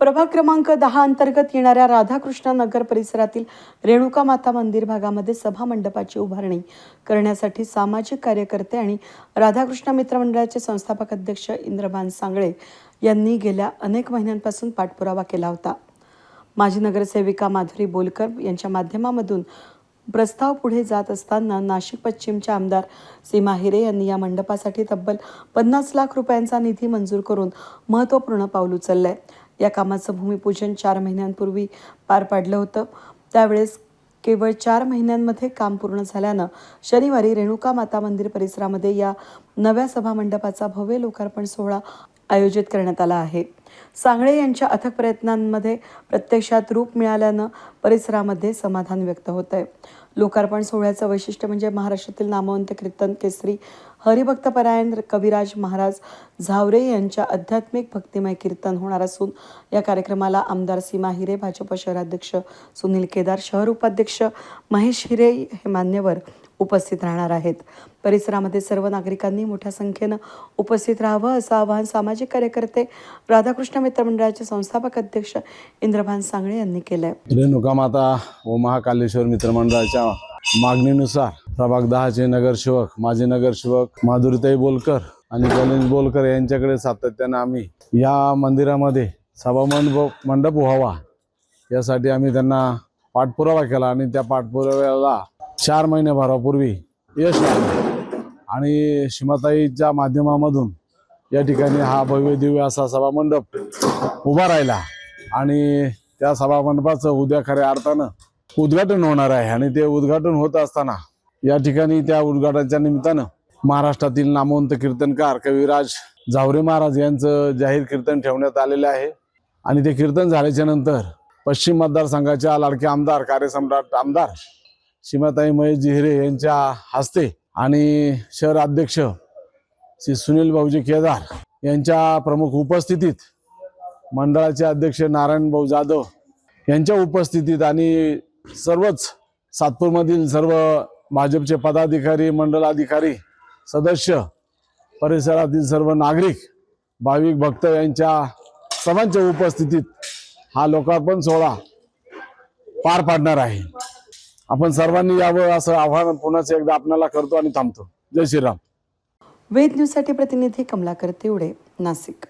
प्रभाग क्रमांक दहा अंतर्गत येणाऱ्या राधाकृष्ण नगर परिसरातील रेणुका माता मंदिर भागामध्ये सभा मंडपाची उभारणी करण्यासाठी सामाजिक कार्यकर्ते आणि राधाकृष्ण मित्रमंडळाचे संस्थापक अध्यक्ष इंद्रभान सांगळे यांनी गेल्या अनेक महिन्यांपासून पाठपुरावा केला होता. माजी नगरसेविका माधुरी बोलकर यांच्या माध्यमामधून प्रस्ताव पुढे जात असताना नाशिक पश्चिमचे आमदार सीमा हिरे यांनी या मंडपासाठी तब्बल पन्नास लाख रुपयांचा निधी मंजूर करून महत्त्वपूर्ण पाऊल उचललं आहे या कामाचं भूमिपूजन चार महिन्यांपूर्वी पार पाडलं होतं. त्यावेळेस केवळ चार महिन्यांमध्ये काम पूर्ण झाल्यानं शनिवारी रेणुका माता मंदिर परिसरामध्ये या नव्या सभामंडपाचा भव्य लोकार्पण सोहळा आयोजित करण्यात आला आहे. सांगळे यांच्या अथक प्रयत्नांमध्ये प्रत्यक्षात रूप मिळाल्यानं परिसरामध्ये समाधान व्यक्त होत आहे लोकार्पण सोहळ्याचं वैशिष्ट्य म्हणजे महाराष्ट्रातील नामवंत कीर्तन केसरी हरिभक्तपरायण कविराज महाराज झावरे यांच्या आध्यात्मिक भक्तिमय कीर्तन होणार असून या कार्यक्रमाला आमदार सीमा हिरे भाजप शहराध्यक्ष सुनील केदार शहर उपाध्यक्ष महेश हिरे हे मान्यवर उपस्थित राहणार आहेत. परिसरामध्ये सर्व नागरिकांनी मोठ्या संख्येनं उपस्थित राहावं असं आवाहन सामाजिक कार्यकर्ते राधाकृष्ण मित्र मंडळाचे संस्थापक अध्यक्ष इंद्रभान सांगळे यांनी केलं आहे रेणुका माता व महाकालेश्वर मित्रमंडळाच्या मागणीनुसार प्रभाग दहाचे नगरसेवक माजी नगरसेवक माधुरीताई बोलकर आणि गणेश बोलकर यांच्याकडे सातत्यानं आम्ही या मंदिरामध्ये सभा मंडप व्हावा. यासाठी आम्ही त्यांना पाठपुरावा केला आणि त्या पाठपुराव्याला चार महिन्याभरापूर्वी यश आणि सीमाताईच्या माध्यमामधून या ठिकाणी हा भव्य दिव्य असा सभामंडप उभा राहिला. आणि त्या सभामंडपाचं उद्या खऱ्या अर्थानं उद्घाटन होणार आहे. आणि ते उद्घाटन होत असताना या ठिकाणी त्या उद्घाटनाच्या निमित्तानं महाराष्ट्रातील नामवंत कीर्तनकार कविराज झावरे महाराज यांचं जाहीर कीर्तन ठेवण्यात आलेलं आहे. आणि ते कीर्तन झाल्याच्यानंतर पश्चिम मतदारसंघाच्या लाडके आमदार कार्यसम्राट आमदार सीमाताई महेश जिहिरे यांच्या हस्ते आणि शहर अध्यक्ष श्री सुनील भाऊजी केदार यांच्या प्रमुख उपस्थितीत मंडळाचे अध्यक्ष नारायण भाऊ जाधव यांच्या उपस्थितीत आणि सर्वच सातपूरमधील सर्व भाजपचे पदाधिकारी मंडलाधिकारी सदस्य परिसरातील सर्व नागरिक भाविक भक्त यांच्या सर्वांच्या उपस्थितीत हा लोकार्पण सोहळा पार पाडणार आहे. आपण सर्वांनी यावं असं आव्हान पुन्हा एकदा आपल्याला करतो आणि थांबतो. जय श्रीराम. वेद न्यूजसाठी प्रतिनिधी कमलाकर तिवडे नाशिक.